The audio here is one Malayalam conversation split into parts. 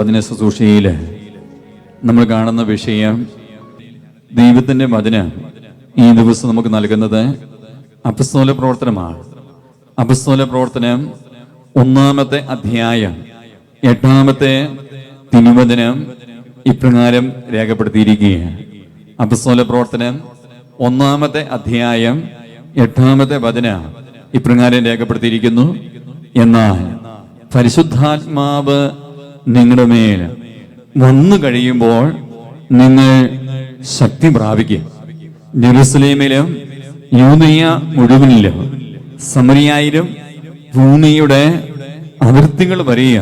വചന ശുശ്രൂഷയിൽ നമ്മൾ കാണുന്ന വിഷയം ദൈവത്തിന്റെ വചനം ഈ ദിവസം നമുക്ക് നൽകുന്നത് അപസ്തോല പ്രവർത്തനമാണ്. അപസ്തോല പ്രവർത്തനം ഒന്നാമത്തെ അധ്യായം എട്ടാമത്തെ തിരുവചനം ഇപ്രകാരം രേഖപ്പെടുത്തിയിരിക്കുകയാണ്. അപസ്തോല പ്രവർത്തനം ഒന്നാമത്തെ അധ്യായം എട്ടാമത്തെ വചന ഇപ്രകാരം രേഖപ്പെടുത്തിയിരിക്കുന്നു. എന്നാൽ പരിശുദ്ധാത്മാവ് നിങ്ങളുടെ മേൽ വന്നു കഴിയുമ്പോൾ നിങ്ങൾ ശക്തി പ്രാപിക്കും ജെറുസലേമിലും യൂനിയ മുഴുവനിലും സമരിയായിലും ഭൂമിയുടെ അതിർത്തികൾ വരെയ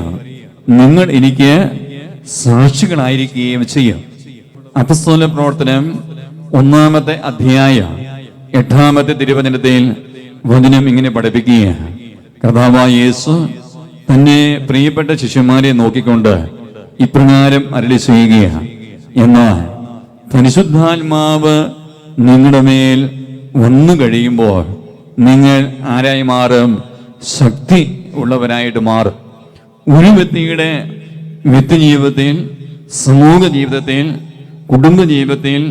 നിങ്ങൾ എനിക്ക് സാക്ഷികളായിരിക്കുകയും ചെയ്യും. അപസ്തോല പ്രവർത്തനം ഒന്നാമത്തെ അധ്യായ എട്ടാമത്തെ തിരുവചനത്തിൽ വചനം ഇങ്ങനെ പഠിപ്പിക്കുകയാണ്. കർത്താവായ യേസു തന്നെ പ്രിയപ്പെട്ട ശിഷ്യന്മാരെ നോക്കിക്കൊണ്ട് ഇപ്രകാരം അരളി ചെയ്യുകയാണ്. എന്നാൽ പരിശുദ്ധാത്മാവ് നിങ്ങളുടെ മേൽ വന്നു കഴിയുമ്പോൾ നിങ്ങൾ ആരായി മാറും? ശക്തി ഉള്ളവരായിട്ട് മാറും. ഒരു വ്യക്തിയുടെ വ്യക്തി ജീവിതത്തിൽ സമൂഹ ജീവിതത്തിൽ കുടുംബ ജീവിതത്തിൽ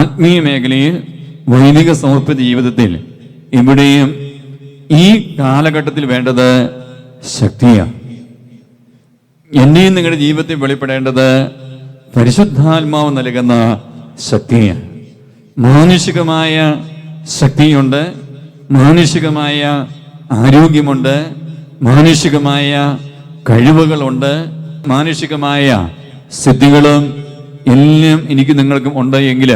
ആത്മീയ മേഖലയിൽ വൈദിക സമർപ്പിത ജീവിതത്തിൽ ഇവിടെയും ഈ കാലഘട്ടത്തിൽ വേണ്ടത് ശക്തിയാണ് എന്നെയും നിങ്ങളുടെ ജീവിതത്തിൽ വെളിപ്പെടേണ്ടത് പരിശുദ്ധാത്മാവ് നൽകുന്ന ശക്തിയാണ് മാനുഷികമായ ശക്തിയുണ്ട് മാനുഷികമായ ആരോഗ്യമുണ്ട് മാനുഷികമായ കഴിവുകളുണ്ട് മാനുഷികമായ സിദ്ധികളും എല്ലാം എനിക്ക് നിങ്ങൾക്കും ഉണ്ട് എങ്കിൽ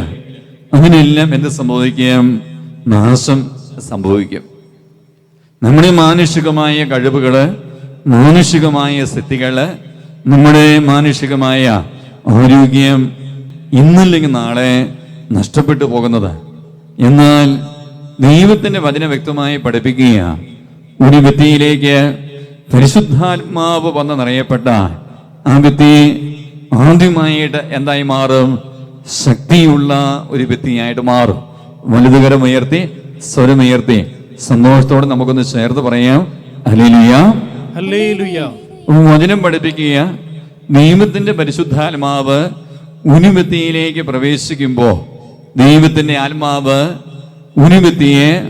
അതിനെല്ലാം എന്ത് സംഭവിക്കും? നാശം സംഭവിക്കും. നമ്മുടെ മാനുഷികമായ കഴിവുകൾ മാനുഷികമായ സ്ഥിതികൾ നമ്മുടെ മാനുഷികമായ ആരോഗ്യം ഇന്നല്ലെങ്കിൽ നാളെ നഷ്ടപ്പെട്ടു പോകുന്നത്. എന്നാൽ ദൈവത്തിന്റെ വചന വ്യക്തമായി പഠിപ്പിക്കുക. ഒരു വ്യക്തിയിലേക്ക് പരിശുദ്ധാത്മാവ് വന്ന് നിറയപ്പെട്ട ആ വ്യക്തി ആദ്യമായിട്ട് എന്തായി മാറും? ശക്തിയുള്ള ഒരു വ്യക്തിയായിട്ട് മാറും. വലുതുകരം ഉയർത്തി സ്വരമുയർത്തി. സന്തോഷത്തോടെ നമുക്കൊന്ന് ചേർത്ത് പറയാം. വചനം പഠിപ്പിക്കുക. ദൈവത്തിന്റെ പരിശുദ്ധാത്മാവ് ഉനിമത്തിയിലേക്ക് പ്രവേശിക്കുമ്പോൾ ദൈവത്തിന്റെ ആത്മാവ് ഉനിമത്തിയെ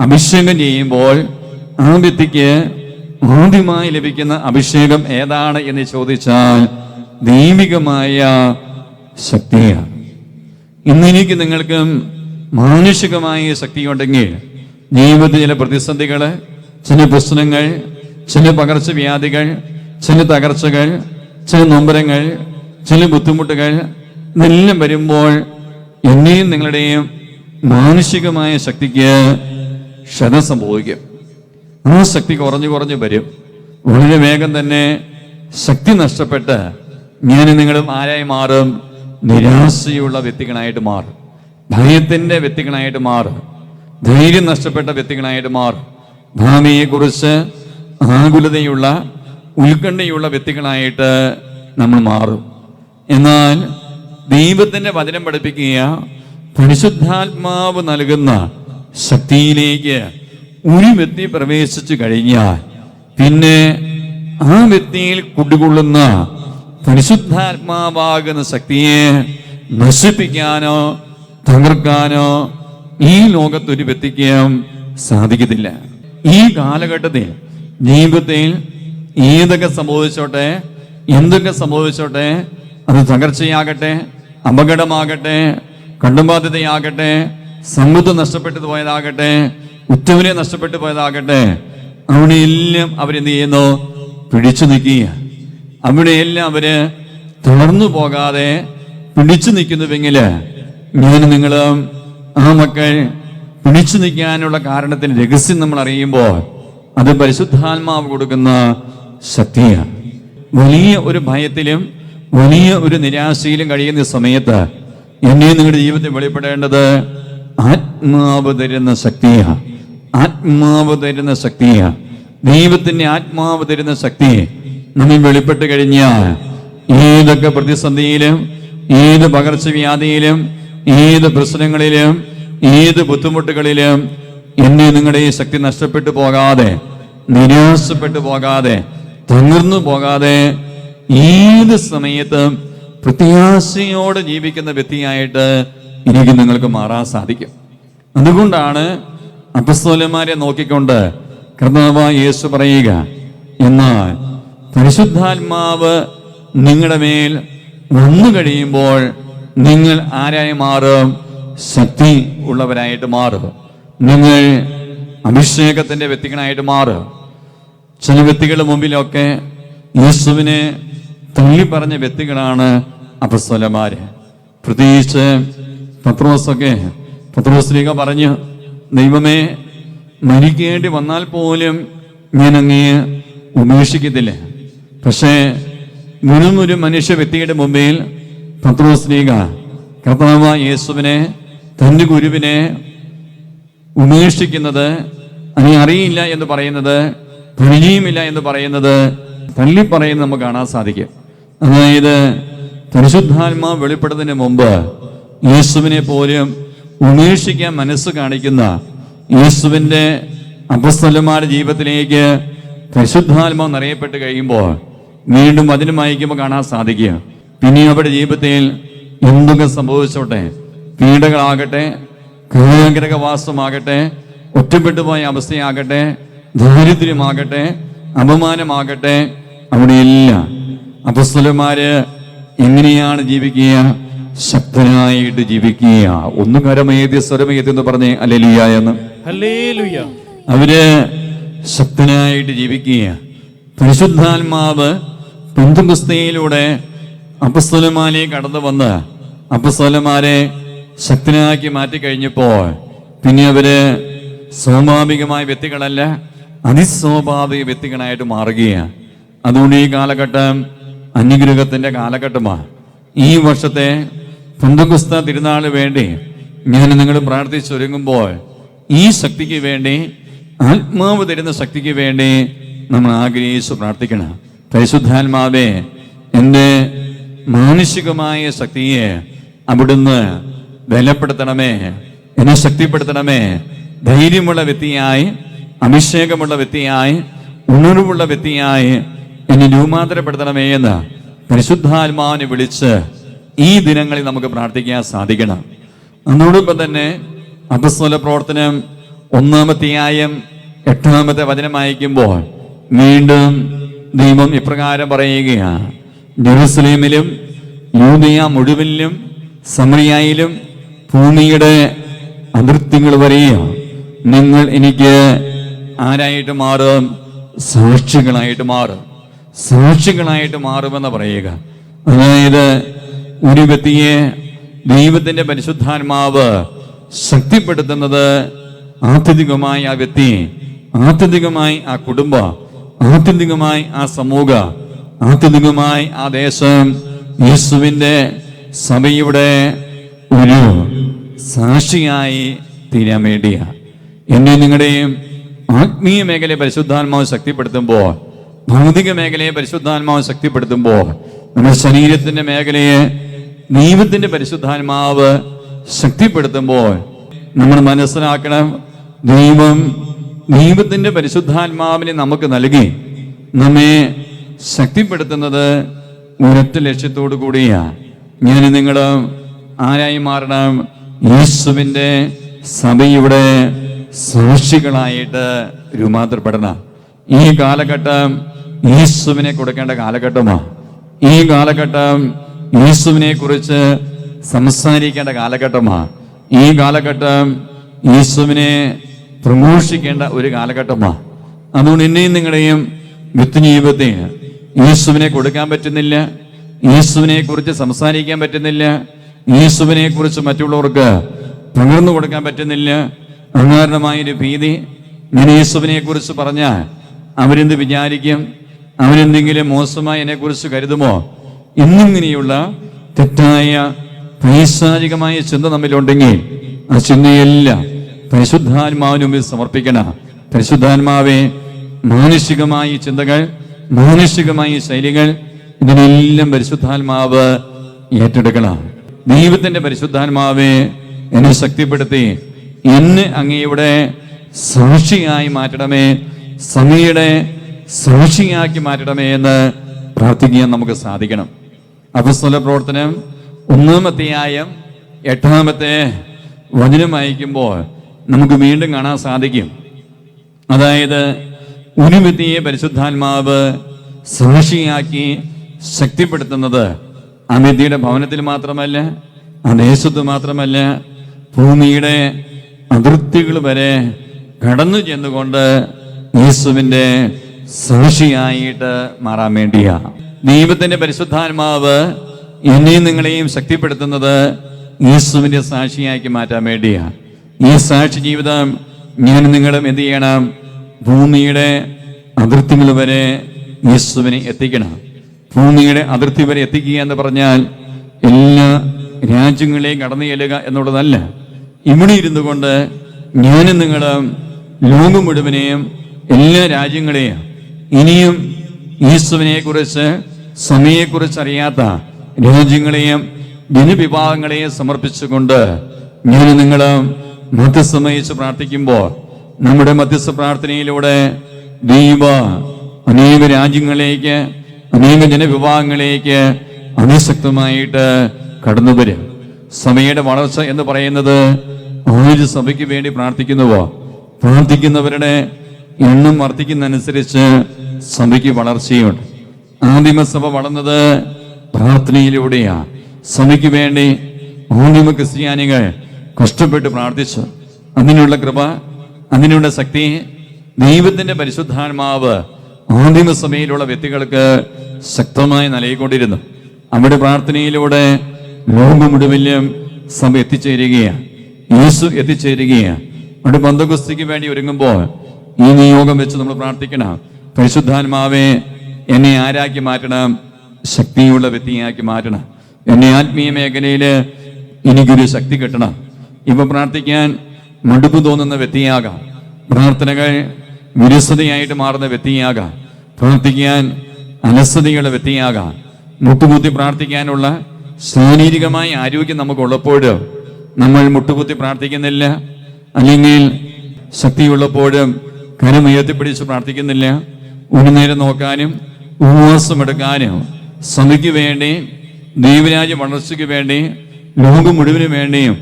അഭിഷേകം ചെയ്യുമ്പോൾ ആ വ്യക്തിക്ക് ആദ്യമായി ലഭിക്കുന്ന അഭിഷേകം ഏതാണ് എന്ന് ചോദിച്ചാൽ ദൈവികമായ ശക്തിയാണ്. ഇന്നെനിക്ക് നിങ്ങൾക്കും മാനുഷികമായ ശക്തിയുണ്ടെങ്കിൽ ജീവിതത്തിൽ ചില പ്രതിസന്ധികൾ ചില പ്രശ്നങ്ങൾ ചില പകർച്ചവ്യാധികൾ ചില തകർച്ചകൾ ചില നൊമ്പരങ്ങൾ ചില ബുദ്ധിമുട്ടുകൾ ഇതെല്ലാം വരുമ്പോൾ എന്നെയും നിങ്ങളുടെയും മാനുഷികമായ ശക്തിക്ക് ക്ഷത സംഭവിക്കും. ആ ശക്തി കുറഞ്ഞു കുറഞ്ഞു വരും. വളരെ വേഗം തന്നെ ശക്തി നഷ്ടപ്പെട്ട് ഞാൻ നിങ്ങളും ആരായി മാറും? നിരാശയുള്ള വ്യക്തികളായിട്ട് മാറും. ഭയത്തിന്റെ വ്യക്തികളായിട്ട് മാറും. ധൈര്യം നഷ്ടപ്പെട്ട വ്യക്തികളായിട്ട് മാറും. ഭാവിയെക്കുറിച്ച് ആകുലതയുള്ള ഉത്കണ്ഠയുള്ള വ്യക്തികളായിട്ട് നമ്മൾ മാറും. എന്നാൽ ദൈവത്തിന്റെ വചനം പഠിപ്പിക്കുക പരിശുദ്ധാത്മാവ് നൽകുന്ന ശക്തിയിലേക്ക് ഒരു വ്യക്തി പ്രവേശിച്ചു കഴിഞ്ഞാൽ പിന്നെ ആ വ്യക്തിയിൽ കുടികൊള്ളുന്ന പരിശുദ്ധാത്മാവാകുന്ന ശക്തിയെ നശിപ്പിക്കാനോ തകർക്കാനോ ഈ ലോകത്ത് ഒരു വ്യക്തിക്കും സാധിക്കത്തില്ല. ഈ കാലഘട്ടത്തിൽ ജീവിതത്തിൽ ഏതൊക്കെ സംഭവിച്ചോട്ടെ എന്തൊക്കെ സംഭവിച്ചോട്ടെ അത് തകർച്ചയാകട്ടെ അപകടമാകട്ടെ കണ്ടുബാധ്യതയാകട്ടെ സമ്പത്ത് നഷ്ടപ്പെട്ടു പോയതാകട്ടെ ഉറ്റവനെ നഷ്ടപ്പെട്ടു പോയതാകട്ടെ അവിടെയെല്ലാം അവരെന്ത് ചെയ്യുന്നു? പിടിച്ചു നിൽക്കുക അവിടെയെല്ലാം അവർ തുടർന്നു പോകാതെ പിടിച്ചു നിൽക്കുന്നുവെങ്കിൽ ഞാൻ നിങ്ങളും ആ മക്കൾ പിടിച്ചു നിൽക്കാനുള്ള കാരണത്തിന് രഹസ്യം നമ്മൾ അറിയുമ്പോൾ അത് പരിശുദ്ധാത്മാവ് കൊടുക്കുന്ന ശക്തിയാണ്. വലിയ ഒരു ഭയത്തിലും വലിയ ഒരു നിരാശയിലും കഴിയുന്ന സമയത്ത് എന്നെ നിങ്ങളുടെ ജീവിതത്തിൽ വെളിപ്പെടേണ്ടത് ആത്മാവ് തരുന്ന ശക്തിയാണ്. ആത്മാവ് തരുന്ന ശക്തിയാണ്. ദൈവത്തിന്റെ ആത്മാവ് തരുന്ന ശക്തി നമ്മൾ വെളിപ്പെട്ട് കഴിഞ്ഞാൽ ഏതൊക്കെ പ്രതിസന്ധിയിലും ഏത് പകർച്ചവ്യാധിയിലും ഏത് പ്രശ്നങ്ങളിലും ഏത് ബുദ്ധിമുട്ടുകളിലും എന്നെ നിങ്ങളുടെ ഈ ശക്തി നഷ്ടപ്പെട്ടു പോകാതെ നിരാശപ്പെട്ടു പോകാതെ തകർന്നു പോകാതെ ഏത് സമയത്തും പ്രത്യാശയോടെ ജീവിക്കുന്ന വ്യക്തിയായിട്ട് എനിക്ക് നിങ്ങൾക്ക് മാറാൻ സാധിക്കും. അതുകൊണ്ടാണ് അപസ്തോലന്മാരെ നോക്കിക്കൊണ്ട് കർത്താവ് യേശു പറയുക എന്നാൽ പരിശുദ്ധാത്മാവ് നിങ്ങളുടെ മേൽ വന്നു കഴിയുമ്പോൾ നിങ്ങൾ ആരായി മാറും? ശക്തി ഉള്ളവരായിട്ട് മാറുക നിങ്ങൾ അഭിഷേകത്തിന്റെ വ്യക്തികളായിട്ട് മാറുക ചില വ്യക്തികളുടെ മുമ്പിലൊക്കെ യേശുവിനെ തള്ളി പറഞ്ഞ വ്യക്തികളാണ് അപസ്വലന്മാര് പ്രത്യേകിച്ച് പത്രോസൊക്കെ. പത്രോസ്ലീഗ പറഞ്ഞു ദൈവമേ മരിക്കേണ്ടി വന്നാൽ പോലും ഞാൻ അങ്ങേ ഉപേക്ഷിക്കത്തില്ല. പക്ഷേ വെറും ഒരു മനുഷ്യ വ്യക്തിയുടെ മുമ്പിൽ പത്രോസ്ലീഗ കർത്താവ് യേശുവിനെ തന്റെ ഗുരുവിനെ ഉപേക്ഷിക്കുന്നത് നീ അറിയില്ല എന്ന് പറയുന്നത് പരിചയമില്ല എന്ന് പറയുന്നത് തള്ളി പറയുന്നത് നമുക്ക് കാണാൻ സാധിക്കും. അതായത് പരിശുദ്ധാത്മാ വെളിപ്പെടുന്നതിന് മുമ്പ് യേശുവിനെ പോലും ഉപേക്ഷിക്കാൻ മനസ്സ് കാണിക്കുന്ന യേശുവിന്റെ അപസ്തലന്മാരുടെ ജീവിതത്തിലേക്ക് പരിശുദ്ധാത്മാവ് നിറയപ്പെട്ട് കഴിയുമ്പോൾ വീണ്ടും അതിനും അയക്കുമ്പോൾ കാണാൻ സാധിക്കുക. പിന്നെ അവരുടെ ജീവിതത്തിൽ എന്തൊക്കെ സംഭവിച്ചോട്ടെ. പീഡകളാകട്ടെ കാരാഗ്രഹവാസമാകട്ടെ ഒറ്റപ്പെട്ടു പോയ അവസ്ഥയാകട്ടെ ദാരിദ്ര്യമാകട്ടെ അപമാനമാകട്ടെ അവിടെയില്ല അപസ്വലന്മാര് എങ്ങനെയാണ് ജീവിക്കുക? ശക്തനായിട്ട് ജീവിക്കുക. ഒന്ന് കരമേതി സ്വരമേതി എന്ന് പറഞ്ഞേ അല്ലെലിയ എന്ന്. അവർ ശക്തനായിട്ട് ജീവിക്കുക. പരിശുദ്ധാത്മാവ് പെന്തുകുസ്തയിലൂടെ അപസ്വലന്മാരെ കടന്നു വന്ന് അപസ്തലന്മാരെ ശക്തനാക്കി മാറ്റി കഴിഞ്ഞപ്പോൾ പിന്നെ അവർ സ്വാഭാവികമായ വ്യക്തികളല്ല അതിസ്വാഭാവിക വ്യക്തികളായിട്ട് മാറുകയാണ്. അതുകൊണ്ട് ഈ കാലഘട്ടം അന്യഗ്രഹത്തിന്റെ കാലഘട്ടമാണ്. ഈ വർഷത്തെ പുന്തകുസ്ത തിരുനാളിന് വേണ്ടി ഞാൻ നിങ്ങൾ പ്രാർത്ഥിച്ചൊരുങ്ങുമ്പോൾ ഈ ശക്തിക്ക് വേണ്ടി ആത്മാവ് തരുന്ന ശക്തിക്ക് വേണ്ടി നമ്മൾ ആഗ്രഹിച്ച് പ്രാർത്ഥിക്കണം. പരിശുദ്ധാത്മാവേ എന്റെ മാനുഷികമായ ശക്തിയെ അവിടുന്ന് ബലപ്പെടുത്തണമേ. എന്നെ ശക്തിപ്പെടുത്തണമേ. ധൈര്യമുള്ള വ്യക്തിയായി അഭിഷേകമുള്ള വ്യക്തിയായി ഉണർവുള്ള വ്യക്തിയായി എന്നെ രൂപാന്തരപ്പെടുത്തണമേ എന്ന് പരിശുദ്ധാത്മാവിനെ വിളിച്ച് ഈ ദിനങ്ങളിൽ നമുക്ക് പ്രാർത്ഥിക്കാൻ സാധിക്കണം. അതോടൊപ്പം തന്നെ അപസ്വല പ്രവർത്തനം ഒന്നാമത്തെയായും എട്ടാമത്തെ വചനം അയക്കുമ്പോൾ വീണ്ടും ദൈവം ഇപ്രകാരം പറയുകയാണ്. ജെറുസലേമിലും യൂതിയ മുഴുവനിലും സമറിയായിലും ഭൂമിയുടെ അതിർത്തികൾ വരെയും നിങ്ങൾ എനിക്ക് ആരായിട്ട് മാറും? സാക്ഷികളായിട്ട് മാറും. സാക്ഷികളായിട്ട് മാറുമെന്ന് പറയുക. അതായത് ഒരു വ്യക്തിയെ ദൈവത്തിന്റെ പരിശുദ്ധാത്മാവ് ശക്തിപ്പെടുത്തുന്നത് ആത്യന്തികമായി ആ വ്യക്തി ആത്യന്തികമായി ആ കുടുംബം ആത്യന്തികമായി ആ സമൂഹ ആത്യന്തികമായി ആ ദേശം യേശുവിന്റെ സഭയുടെ ഒരു സാക്ഷിയായി തീരാൻ വേണ്ടിയാ. എന്നെ നിങ്ങളുടെയും ആത്മീയ മേഖലയെ പരിശുദ്ധാത്മാവ് ശക്തിപ്പെടുത്തുമ്പോൾ ഭൗതിക മേഖലയെ പരിശുദ്ധാത്മാവ് ശക്തിപ്പെടുത്തുമ്പോൾ നമ്മുടെ ശരീരത്തിന്റെ മേഖലയെ ദൈവത്തിന്റെ പരിശുദ്ധാത്മാവ് ശക്തിപ്പെടുത്തുമ്പോൾ നമ്മൾ മനസ്സിലാക്കണം ദൈവം ദൈവത്തിന്റെ പരിശുദ്ധാത്മാവിനെ നമുക്ക് നൽകി നമ്മെ ശക്തിപ്പെടുത്തുന്നത് ഒരൊറ്റ ലക്ഷ്യത്തോടു കൂടിയാണ് ഞാൻ നിങ്ങൾ ആരായി മാറണം. യേശുവിന്റെ സഭയുടെ സാക്ഷികളായിട്ട് രൂപാന്തരപ്പെടണം. ഈ കാലഘട്ടം യേശുവിനെ കൊടുക്കേണ്ട കാലഘട്ടമാണ് ഈ കാലഘട്ടം യേശുവിനെ കുറിച്ച് സംസാരിക്കേണ്ട കാലഘട്ടമാണ് ഈ കാലഘട്ടം യേശുവിനെ പ്രമോഷിക്കേണ്ട ഒരു കാലഘട്ടമാണ് അതുകൊണ്ട് എന്നെയും നിങ്ങളുടെയും വ്യക്തി ജീവിതത്തെ യേശുവിനെ കൊടുക്കാൻ പറ്റുന്നില്ല. യേശുവിനെ കുറിച്ച് സംസാരിക്കാൻ പറ്റുന്നില്ല. യേശുവിനെ കുറിച്ച് മറ്റുള്ളവർക്ക് പകർന്നു കൊടുക്കാൻ പറ്റുന്നില്ല. അകാരണമായൊരു ഭീതി. ഞാൻ യേശുവിനെ കുറിച്ച് പറഞ്ഞാൽ അവരെന്ത് വിചാരിക്കും? അവരെന്തെങ്കിലും മോശമായി എന്നെ കുറിച്ച് കരുതുമോ? എന്നിങ്ങനെയുള്ള തെറ്റായ പൈശാചികമായ ചിന്ത നമ്മിലുണ്ടെങ്കിൽ ആ ചിന്തയെല്ലാം. പരിശുദ്ധാത്മാവിന് മുമ്പിൽ സമർപ്പിക്കണം. പരിശുദ്ധാത്മാവെ മാനുഷികമായ ചിന്തകൾ മാനുഷികമായ ശൈലികൾ ഇതിനെല്ലാം പരിശുദ്ധാത്മാവ് ഏറ്റെടുക്കണം. ദൈവത്തിന്റെ പരിശുദ്ധാത്മാവേ എന്നെ ശക്തിപ്പെടുത്തി. എന്നെ അങ്ങയുടെ സാക്ഷിയായി മാറ്റണമേ സമയുടെ സാക്ഷിയാക്കി മാറ്റണമേ എന്ന് പ്രാർത്ഥിക്കാൻ നമുക്ക് സാധിക്കണം. അപസ്വല പ്രവർത്തനം ഒന്നാമത്തെ ഒന്നാമത്തെയായം എട്ടാമത്തെ വചനം വായിക്കുമ്പോൾ നമുക്ക് വീണ്ടും കാണാൻ സാധിക്കും. അതായത് ഉരുമെത്തിയെ പരിശുദ്ധാത്മാവ് സാക്ഷിയാക്കി ശക്തിപ്പെടുത്തുന്നത് വ്യക്തിയുടെ ഭവനത്തിൽ മാത്രമല്ല ആ ദേശത്ത് മാത്രമല്ല ഭൂമിയുടെ അതിർത്തികൾ വരെ കടന്നു ചെന്നുകൊണ്ട് യേശുവിന്റെ സാക്ഷിയായിട്ട് മാറാൻ വേണ്ടിയാ. ദൈവത്തിന്റെ പരിശുദ്ധാത്മാവ് എന്നെയും നിങ്ങളെയും ശക്തിപ്പെടുത്തുന്നത് യേശുവിന്റെ സാക്ഷിയാക്കി മാറ്റാൻ വേണ്ടിയാ. ഈ സാക്ഷി ജീവിതം ഞാൻ നിങ്ങളും എന്ത് ചെയ്യണം? ഭൂമിയുടെ അതിർത്തികൾ വരെ യേശുവിനെ എത്തിക്കണം. ഭൂമിയുടെ അതിർത്തി വരെ എത്തിക്കുക എന്ന് പറഞ്ഞാൽ എല്ലാ രാജ്യങ്ങളെയും കടന്നു ചെല്ലുക എന്നുള്ളതല്ല. ഇവിടെ ഇരുന്നു കൊണ്ട് ഞാനും നിങ്ങളും ലോകം മുഴുവനെയും എല്ലാ രാജ്യങ്ങളെയും ഇനിയും യേശുവിനെ കുറിച്ച് സമയെക്കുറിച്ച് അറിയാത്ത രാജ്യങ്ങളെയും ജനവിഭാഗങ്ങളെയും സമർപ്പിച്ചുകൊണ്ട് ഞാൻ നിങ്ങൾ മധ്യസ്ഥമയിച്ച് പ്രാർത്ഥിക്കുമ്പോൾ നമ്മുടെ മധ്യസ്ഥ പ്രാർത്ഥനയിലൂടെ ദൈവ അനേക രാജ്യങ്ങളിലേക്ക് അനേക ജനവിഭാഗങ്ങളിലേക്ക് അതിശക്തമായിട്ട് കടന്നു വരും സഭയുടെ വളർച്ച എന്ന് പറയുന്നത് ആര് സഭയ്ക്ക് വേണ്ടി പ്രാർത്ഥിക്കുന്നുവോ. പ്രാർത്ഥിക്കുന്നവരുടെ എണ്ണം വർദ്ധിക്കുന്നതനുസരിച്ച് സഭയ്ക്ക് വളർച്ചയുണ്ട്. ആദിമസഭ വളർന്നത് പ്രാർത്ഥനയിലൂടെയാണ് സഭയ്ക്ക് വേണ്ടി ആദിമ ക്രിസ്ത്യാനികൾ കഷ്ടപ്പെട്ട് പ്രാർത്ഥിച്ചു. അതിനുള്ള കൃപ അതിനുള്ള ശക്തി ദൈവത്തിന്റെ പരിശുദ്ധാത്മാവ് ആദിമസഭയിലുള്ള വ്യക്തികൾക്ക് ശക്തമായി നൽകിക്കൊണ്ടിരുന്നു. അവിടെ പ്രാർത്ഥനയിലൂടെ ലോകം മുഴുവനും സഭ എത്തിച്ചേരുകയാണ്. യേശു എത്തിച്ചേരുകയാണ്. അവിടെ ബന്ധഗുസ്തിക്ക് വേണ്ടി ഒരുങ്ങുമ്പോൾ ഈ നിയോഗം വെച്ച് നമ്മൾ പ്രാർത്ഥിക്കണം. പരിശുദ്ധാത്മാവെ എന്നെ ആരാക്കി മാറ്റണം. ശക്തിയുള്ള വ്യക്തിയാക്കി മാറ്റണം. എന്നെ ആത്മീയ മേഖലയിൽ എനിക്കൊരു ശക്തി കിട്ടണം. ഇപ്പൊ പ്രാർത്ഥിക്കാൻ മടുപ്പ് തോന്നുന്ന വ്യക്തിയാകാം. പ്രാർത്ഥനകൾ വിരസതയായിട്ട് മാറുന്ന വ്യക്തിയാകാം. പ്രാർത്ഥിക്കാൻ അനസ്ഥതയുള്ള വ്യക്തിയാകാം. മുട്ടുകുത്തി പ്രാർത്ഥിക്കാനുള്ള ശാരീരികമായ ആരോഗ്യം നമുക്കുള്ളപ്പോൾ നമ്മൾ മുട്ടുകുത്തി പ്രാർത്ഥിക്കുന്നില്ല. അല്ലെങ്കിൽ ശക്തിയുള്ളപ്പോഴും കരം ഉയർത്തിപ്പിടിച്ച് പ്രാർത്ഥിക്കുന്നില്ല. ഒരു നേരം നോക്കാനും ഉപവാസം എടുക്കാനും സഭയ്ക്ക് വേണ്ടി ദൈവരാജ്യ വളർച്ചയ്ക്ക് വേണ്ടി ലോകം മുഴുവനും വേണ്ടിയും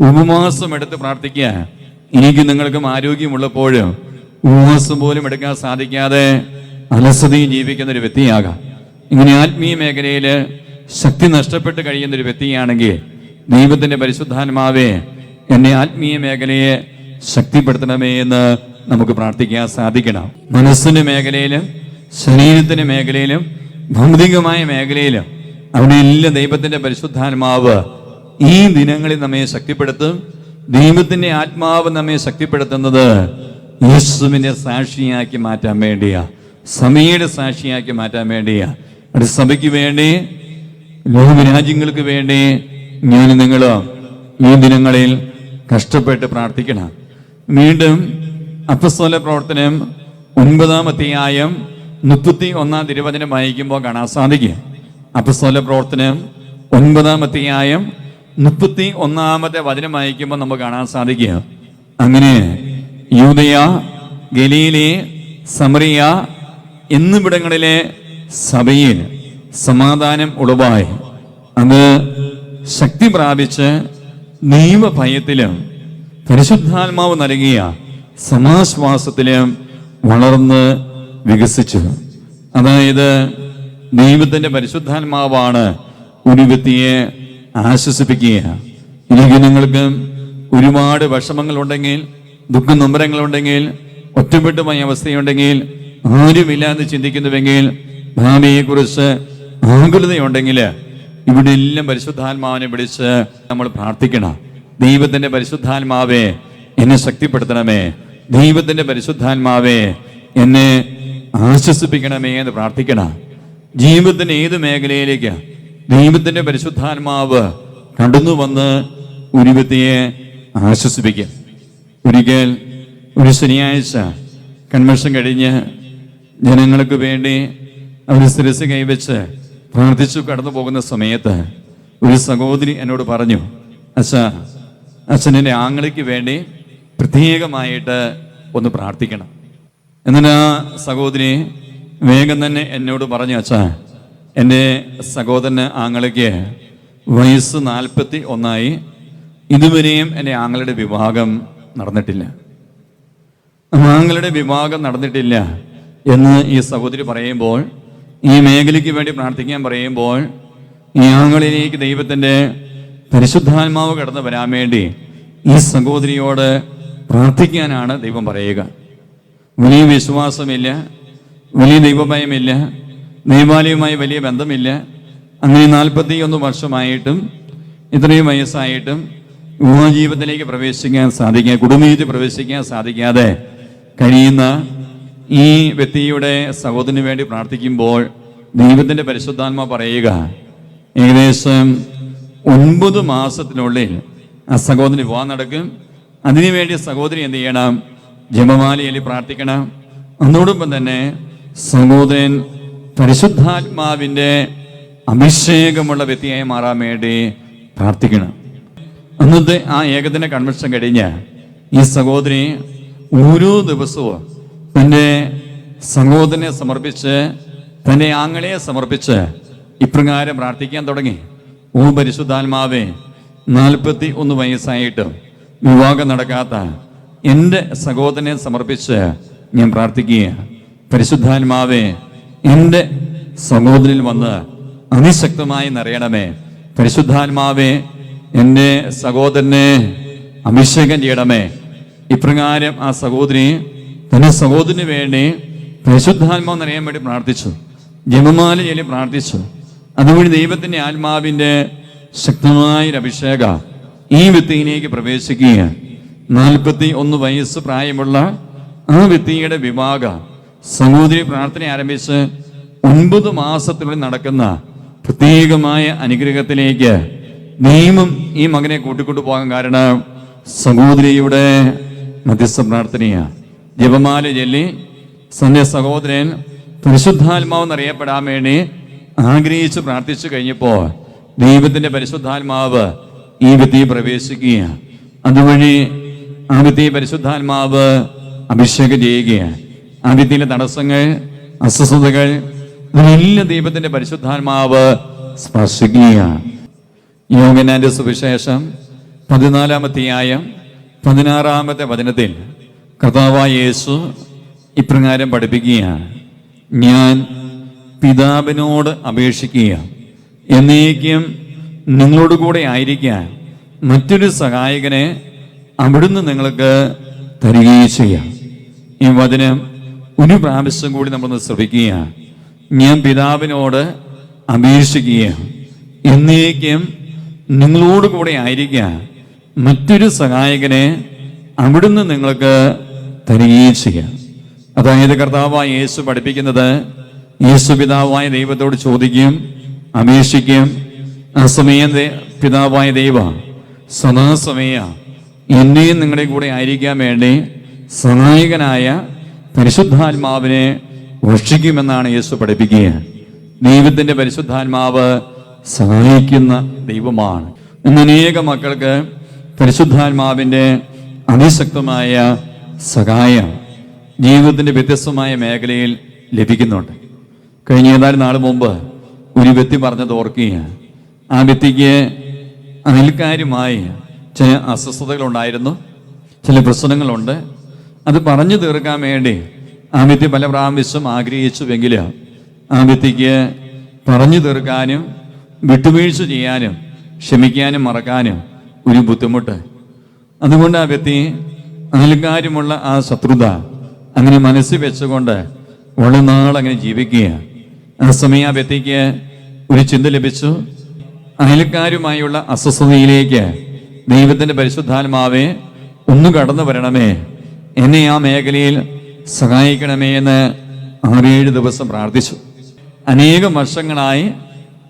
ഉപവാസം എടുത്ത് പ്രാർത്ഥിക്കുക. എനിക്ക് നിങ്ങൾക്കും ആരോഗ്യമുള്ളപ്പോഴും ഉപവാസം പോലും എടുക്കാൻ സാധിക്കാതെ അലസതയും ജീവിക്കുന്ന ഒരു വ്യക്തിയാകാം. ഇങ്ങനെ ആത്മീയ മേഖലയിൽ ശക്തി നഷ്ടപ്പെട്ട് കഴിയുന്ന ഒരു വ്യക്തിയാണെങ്കിൽ ദൈവത്തിന്റെ പരിശുദ്ധാത്മാവേ എന്നെ ആത്മീയ മേഖലയെ ശക്തിപ്പെടുത്തണമേ എന്ന് നമുക്ക് പ്രാർത്ഥിക്കാൻ സാധിക്കണം. മനസ്സിന്റെ മേഖലയിലും ശരീരത്തിന്റെ മേഖലയിലും ഭൗതികമായ മേഖലയിലും അവിടെ എല്ലാ ദൈവത്തിന്റെ പരിശുദ്ധാത്മാവ് ഈ ദിനങ്ങളിൽ നമ്മെ ശക്തിപ്പെടുത്തും. ദൈവത്തിന്റെ ആത്മാവ് നമ്മെ ശക്തിപ്പെടുത്തുന്നത് യേശുവിന്റെ സാക്ഷിയാക്കി മാറ്റാൻ വേണ്ടിയാ. സമയയുടെ സാക്ഷിയാക്കി മാറ്റാൻ വേണ്ടിയാ. അവിടെ സഭയ്ക്ക് വേണ്ടി ലോകരാജ്യങ്ങൾക്ക് വേണ്ടി ഞാൻ നിങ്ങൾ ഈ ദിനങ്ങളിൽ കഷ്ടപ്പെട്ട് പ്രാർത്ഥിക്കണം. വീണ്ടും അപ്പസ്തോല പ്രവർത്തനം ഒൻപതാം അധ്യായം മുപ്പത്തി ഒന്നാം തിരുവചനം വായിക്കുമ്പോൾ കാണാൻ സാധിക്കുക അപ്പസ്തോല പ്രവർത്തനം ഒൻപതാം അധ്യായം മുപ്പത്തി ഒന്നാമത്തെ വചനം വായിക്കുമ്പോൾ നമുക്ക് കാണാൻ സാധിക്കുക അങ്ങനെ യൂതയ ഗലീലെ സമറിയ എന്നിവിടങ്ങളിലെ സഭയിൽ സമാധാനം ഉളവായി. അത് ശക്തി പ്രാപിച്ച് നിയമഭയത്തിലും പരിശുദ്ധാത്മാവ് നൽകിയ സമാശ്വാസത്തിലും വളർന്ന് വികസിച്ചു. അതായത് ദൈവത്തിന്റെ പരിശുദ്ധാത്മാവാണ് ഒരു വ്യക്തിയെ ആശ്വസിപ്പിക്കുക. ഇല്ലെങ്കിൽ നിങ്ങൾക്ക് ഒരുപാട് വിഷമങ്ങളുണ്ടെങ്കിൽ ദുഃഖ നൊമ്പരങ്ങളുണ്ടെങ്കിൽ ഒറ്റപ്പെട്ടുമായ അവസ്ഥയുണ്ടെങ്കിൽ ആരുമില്ല എന്ന് ചിന്തിക്കുന്നുവെങ്കിൽ ഭാവിയെക്കുറിച്ച് ആകുലതയുണ്ടെങ്കിൽ ഇവിടെ എല്ലാം പരിശുദ്ധാത്മാവിനെ വിളിച്ച് നമ്മൾ പ്രാർത്ഥിക്കണം. ദൈവത്തിന്റെ പരിശുദ്ധാത്മാവേ എന്നെ ശക്തിപ്പെടുത്തണമേ. ദൈവത്തിന്റെ പരിശുദ്ധാത്മാവേ എന്നെ ആശ്വസിപ്പിക്കണമേ എന്ന് പ്രാർത്ഥിക്കണം. ജീവിതത്തിന്റെ ഏത് മേഖലയിലേക്ക് ദൈവത്തിന്റെ പരിശുദ്ധാത്മാവ് കടന്നു വന്ന് ഒരു വ്യക്തിയെ ആശ്വസിപ്പിക്കും. ഒരിക്കൽ ഒരു ശനിയാഴ്ച കൺവെൻഷൻ കഴിഞ്ഞ് ജനങ്ങൾക്ക് വേണ്ടി അവർ ശിരസ് കൈവച്ച് പ്രാർത്ഥിച്ചു കടന്നു പോകുന്ന സമയത്ത് ഒരു സഹോദരി എന്നോട് പറഞ്ഞു അച്ഛ അച്ഛനെ ആങ്ങളിക്ക് വേണ്ടി പ്രത്യേകമായിട്ട് ഒന്ന് പ്രാർത്ഥിക്കണം. എന്നിട്ട് ആ സഹോദരി വേഗം തന്നെ എന്നോട് പറഞ്ഞു അച്ഛ എന്റെ സഹോദരന് ആങ്ങളയ്ക്ക് വയസ്സ് നാൽപ്പത്തി ഒന്നായി. ഇതുവരെയും എന്റെ ആങ്ങളുടെ വിവാഹം നടന്നിട്ടില്ല. മാങ്ങളുടെ വിവാഹം നടന്നിട്ടില്ല എന്ന് ഈ സഹോദരി പറയുമ്പോൾ ഈ മേഖലയ്ക്ക് വേണ്ടി പ്രാർത്ഥിക്കാൻ പറയുമ്പോൾ ഈ ആങ്ങളിലേക്ക് ദൈവത്തിന്റെ പരിശുദ്ധാത്മാവ് കടന്നു വരാൻ വേണ്ടി ഈ സഹോദരിയോട് പ്രാർത്ഥിക്കാനാണ് ദൈവം പറയുക. വലിയ വിശ്വാസമില്ല വലിയ ദൈവഭയമില്ല ദൈവാലയവുമായി വലിയ ബന്ധമില്ല. അങ്ങനെ നാൽപ്പത്തി ഒന്ന് വർഷമായിട്ടും ഇത്രയും വയസ്സായിട്ടും വിവാഹജീവിതത്തിലേക്ക് പ്രവേശിക്കാൻ സാധിക്കുക കുടുംബജീവിതത്തിൽ പ്രവേശിക്കാൻ സാധിക്കാതെ കഴിയുന്ന ഈ വ്യക്തിയുടെ സഹോദരന് വേണ്ടി പ്രാർത്ഥിക്കുമ്പോൾ ദൈവത്തിന്റെ പരിശുദ്ധാത്മ പറയുക ഏകദേശം ഒൻപത് മാസത്തിനുള്ളിൽ ആ സഹോദരൻ വിവാഹം നടക്കും. അതിനുവേണ്ടി സഹോദരി എന്ത് ചെയ്യണം? ജപമാലയിൽ പ്രാർത്ഥിക്കണം. അതോടൊപ്പം തന്നെ സഹോദരൻ പരിശുദ്ധാത്മാവിന്റെ അഭിഷേകമുള്ള വ്യക്തിയായി മാറാൻ വേണ്ടി പ്രാർത്ഥിക്കണം. അന്നത്തെ ആ ഏകദിന കൺവെൻഷൻ കഴിഞ്ഞ് ഈ സഹോദരി ഓരോ ദിവസവും തന്റെ സഹോദരനെ സമർപ്പിച്ച് തന്റെ ആങ്ങളെ സമർപ്പിച്ച് ഇപ്രകാരം പ്രാർത്ഥിക്കാൻ തുടങ്ങി. ഓ പരിശുദ്ധാത്മാവേ നാൽപ്പത്തി ഒന്ന് വയസ്സായിട്ടും വിവാഹം നടക്കാത്ത എന്റെ സഹോദരനെ സമർപ്പിച്ച് ഞാൻ പ്രാർത്ഥിക്കുക പരിശുദ്ധാത്മാവേ എന്റെ സഹോദരനിൽ വന്ന് അതിശക്തമായി നിറയണമേ. പരിശുദ്ധാത്മാവേ എന്റെ സഹോദരനെ അഭിഷേകം ചെയ്യണമേ. ഇപ്രകാരം ആ സഹോദരി തന്റെ സഹോദരന് വേണ്ടി പരിശുദ്ധാത്മാവ് നിറയാൻ വേണ്ടി പ്രാർത്ഥിച്ചു. ജപമാല ചൊല്ലി പ്രാർത്ഥിച്ചു. അതുവഴി ദൈവത്തിന്റെ ആത്മാവിന്റെ ശക്തമായൊരു അഭിഷേക ഈ വ്യക്തിയിലേക്ക് പ്രവേശിക്കുകയാണ്. നാൽപ്പത്തി ഒന്ന് വയസ്സ് പ്രായമുള്ള ആ വ്യക്തിയുടെ വിവാഹ സഹോദരി പ്രാർത്ഥന ആരംഭിച്ച് ഒൻപത് മാസത്തിനുള്ളിൽ നടക്കുന്ന പ്രത്യേകമായ അനുഗ്രഹത്തിലേക്ക് ദൈവം ഈ മകനെ കൂട്ടിക്കൊണ്ടു പോകാൻ കാരണം സഹോദരിയുടെ മധ്യസ്ഥ പ്രാർത്ഥനയാണ് ജപമാല ചൊല്ലി സന്ധ്യ സഹോദരൻ പരിശുദ്ധാത്മാവെന്നറിയപ്പെടാൻ വേണ്ടി ആഗ്രഹിച്ച് പ്രാർത്ഥിച്ചു കഴിഞ്ഞപ്പോൾ ദൈവത്തിന്റെ പരിശുദ്ധാത്മാവ് ഈ വ്യക്തി പ്രവേശിക്കുകയാണ് അതുവഴി ആ വ്യക്തി പരിശുദ്ധാത്മാവ് അഭിഷേകം ചെയ്യുകയാണ് ആ വ്യക്തിയിലെ തടസ്സങ്ങൾ അസ്വസ്ഥതകൾ ദൈവത്തിന്റെ പരിശുദ്ധാത്മാവ് സ്പർശിക്കുകയാണ് യോഗനാന്റെ സുവിശേഷം പതിനാലാമത്തെയായം പതിനാറാമത്തെ വചനത്തിൽ കർത്താവായ യേശു ഇപ്രകാരം പഠിപ്പിക്കുകയാണ്. ഞാൻ പിതാവിനോട് അപേക്ഷിക്കുക എന്നേക്കും നിങ്ങളോട് കൂടെ ആയിരിക്കാൻ മറ്റൊരു സഹായകനെ അവിടുന്ന് നിങ്ങൾക്ക് തരികയും ചെയ്യാം. ഈ വചനം ഒരു പ്രാവശ്യം കൂടി നമ്മളൊന്ന് ശ്രമിക്കുക ഞാൻ പിതാവിനോട് അപേക്ഷിക്കുക എന്നേക്കും നിങ്ങളോട് കൂടെ ആയിരിക്കുക മറ്റൊരു സഹായകനെ അവിടുന്ന് നിങ്ങൾക്ക് തരികയും ചെയ്യാം. അതായത് കർത്താവായ യേശു പഠിപ്പിക്കുന്നത് യേശു പിതാവായ ദൈവത്തോട് ചോദിക്കും അപേക്ഷിക്കും. ആ സമയം പിതാവായ ദൈവ സദാസമയ എന്നെയും നിങ്ങളുടെ കൂടെ ആയിരിക്കാൻ വേണ്ടി സഹായകനായ പരിശുദ്ധാത്മാവിനെ വർഷിക്കുമെന്നാണ് യേശു പഠിപ്പിക്കുക. ദൈവത്തിന്റെ പരിശുദ്ധാത്മാവ് സഹായിക്കുന്ന ദൈവമാണ്. ഇന്ന് അനേക മക്കൾക്ക് പരിശുദ്ധാത്മാവിന്റെ അതിശക്തമായ സഹായം ജീവിതത്തിന്റെ വ്യത്യസ്തമായ മേഖലയിൽ ലഭിക്കുന്നുണ്ട്. കഴിഞ്ഞ ഏതാനും നാൾ മുമ്പ് ഒരു വ്യക്തി പറഞ്ഞത് ഓർക്കുക ആ വ്യക്തിക്ക് അയൽക്കാരുമായി ചില അസ്വസ്ഥതകളുണ്ടായിരുന്നു ചില പ്രശ്നങ്ങളുണ്ട്. അത് പറഞ്ഞു തീർക്കാൻ വേണ്ടി ആ വ്യക്തി പല പ്രാവശ്യം ആഗ്രഹിച്ചുവെങ്കിൽ ആ വ്യക്തിക്ക് പറഞ്ഞു തീർക്കാനും വിട്ടുവീഴ്ച ചെയ്യാനും ക്ഷമിക്കാനും മറക്കാനും ഒരു ബുദ്ധിമുട്ട്. അതുകൊണ്ട് ആ വ്യക്തി അതിലുകാര്യമുള്ള ആ ശത്രുത അങ്ങനെ മനസ്സിൽ വെച്ചുകൊണ്ട് വളരെ നാൾ അങ്ങനെ ജീവിക്കുക ആ സമയം ആ വ്യക്തിക്ക് ഒരു ചിന്ത ലഭിച്ചു. അയൽക്കാരുമായുള്ള അസ്വസ്ഥതയിലേക്ക് ദൈവത്തിന്റെ പരിശുദ്ധാത്മാവേ ഒന്ന് കടന്നു വരണമേ. എന്നെ ആ മേഖലയിൽ സഹായിക്കണമേ എന്ന് ആറേഴ് ദിവസം പ്രാർത്ഥിച്ചു. അനേകം വർഷങ്ങളായി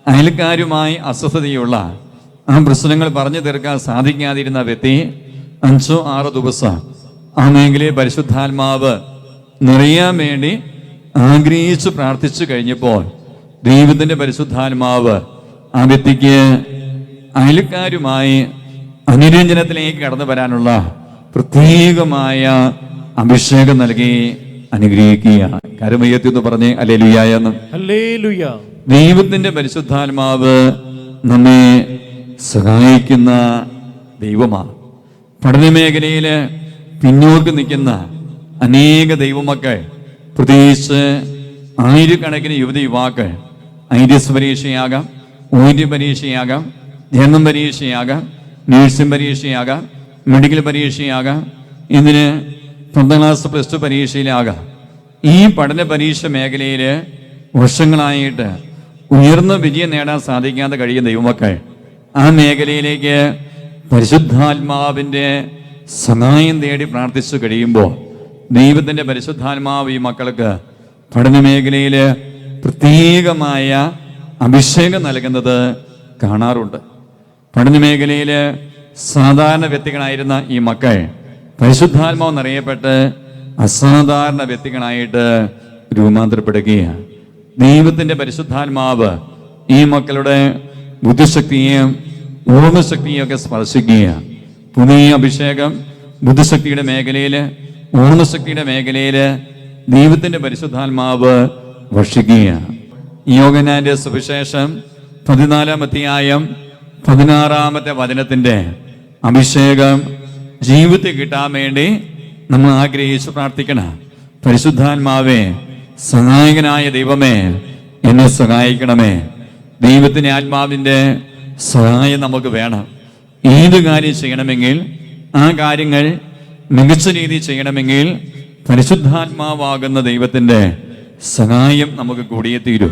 അയൽക്കാരുമായി അസ്വസ്ഥതയുള്ള ആ പ്രശ്നങ്ങൾ പറഞ്ഞു തീർക്കാൻ സാധിക്കാതിരുന്ന വ്യക്തി അഞ്ചോ ആറോ ദിവസം ആ മേഖലയെ പരിശുദ്ധാത്മാവ് നിറയാൻ വേണ്ടി ആഗ്രഹിച്ച് പ്രാർത്ഥിച്ചു കഴിഞ്ഞപ്പോൾ ദൈവത്തിന്റെ പരിശുദ്ധാത്മാവ് ആ വ്യക്തിക്ക് അയൽക്കാരുമായി അനുരഞ്ജനത്തിലേക്ക് കടന്നു വരാനുള്ള പ്രത്യേകമായ അഭിഷേകം നൽകി അനുഗ്രഹിക്കുക കരമയത്തി എന്ന് പറഞ്ഞ് അല്ലേലുയായെന്ന് ഹല്ലേലൂയ. ദൈവത്തിന്റെ പരിശുദ്ധാത്മാവ് നമ്മെ സഹായിക്കുന്ന ദൈവമാണ്. പഠന മേഖലയിൽ പിന്നോട്ട് നിൽക്കുന്ന അനേക ദൈവമക്കൾ പ്രത്യേകിച്ച് ആയിരക്കണക്കിന് യുവതി യുവാക്കൾ ഐഡിയസ് പരീക്ഷയാകാം ഊര്യ പരീക്ഷയാകാം ജനം പരീക്ഷയാകാം നഴ്സിംഗ് പരീക്ഷയാകാം മെഡിക്കൽ പരീക്ഷയാകാം ഇതിന് പത്താം ക്ലാസ് പ്ലസ് ടു പരീക്ഷയിലാകാം. ഈ പഠന പരീക്ഷ മേഖലയിൽ വർഷങ്ങളായിട്ട് ഉയർന്ന വിജയം നേടാൻ സാധിക്കാതെ കഴിയുന്ന ദൈവമക്കൾ ആ മേഖലയിലേക്ക് പരിശുദ്ധാത്മാവിന്റെ സഹായം തേടി പ്രാർത്ഥിച്ചു കഴിയുമ്പോൾ ദൈവത്തിന്റെ പരിശുദ്ധാത്മാവ് ഈ മക്കൾക്ക് പഠന മേഖലയിൽ പ്രത്യേകമായ അഭിഷേകം നൽകുന്നത് കാണാറുണ്ട്. പഠന മേഖലയിൽ സാധാരണ വ്യക്തികളായിരുന്ന ഈ മക്കൾ പരിശുദ്ധാത്മാവ് എന്നറിയപ്പെട്ട് അസാധാരണ വ്യക്തികളായിട്ട് രൂപാന്തരപ്പെടുകയാണ്. ദൈവത്തിന്റെ പരിശുദ്ധാത്മാവ് ഈ മക്കളുടെ ബുദ്ധിശക്തിയെയും ഓർമ്മശക്തിയെയും ഒക്കെ സ്പർശിക്കുകയാണ്. പുതിയ അഭിഷേകം ബുദ്ധിശക്തിയുടെ മേഖലയിൽ ഓർമ്മശക്തിയുടെ മേഖലയിൽ ദൈവത്തിന്റെ പരിശുദ്ധാത്മാവ് വർഷിക്കുകയാണ്. യോഗനാന്റെ സുവിശേഷം പതിനാലാം അധ്യായം പതിനാറാമത്തെ വചനത്തിന്റെ അഭിഷേകം ജീവിതത്തിൽ കിട്ടാൻ വേണ്ടി നമ്മൾ ആഗ്രഹിച്ച് പ്രാർത്ഥിക്കണം. പരിശുദ്ധാത്മാവേ സഹായകനായ ദൈവമേ എന്നെ സഹായിക്കണമേ. ദൈവത്തിന്റെ ആത്മാവിന്റെ സഹായം നമുക്ക് വേണം. ഏത് കാര്യം ചെയ്യണമെങ്കിൽ ആ കാര്യങ്ങൾ മികച്ച രീതിയിൽ ചെയ്യണമെങ്കിൽ പരിശുദ്ധാത്മാവാകുന്ന ദൈവത്തിന്റെ സഹായം നമുക്ക് കൂടിയേ തീരൂ.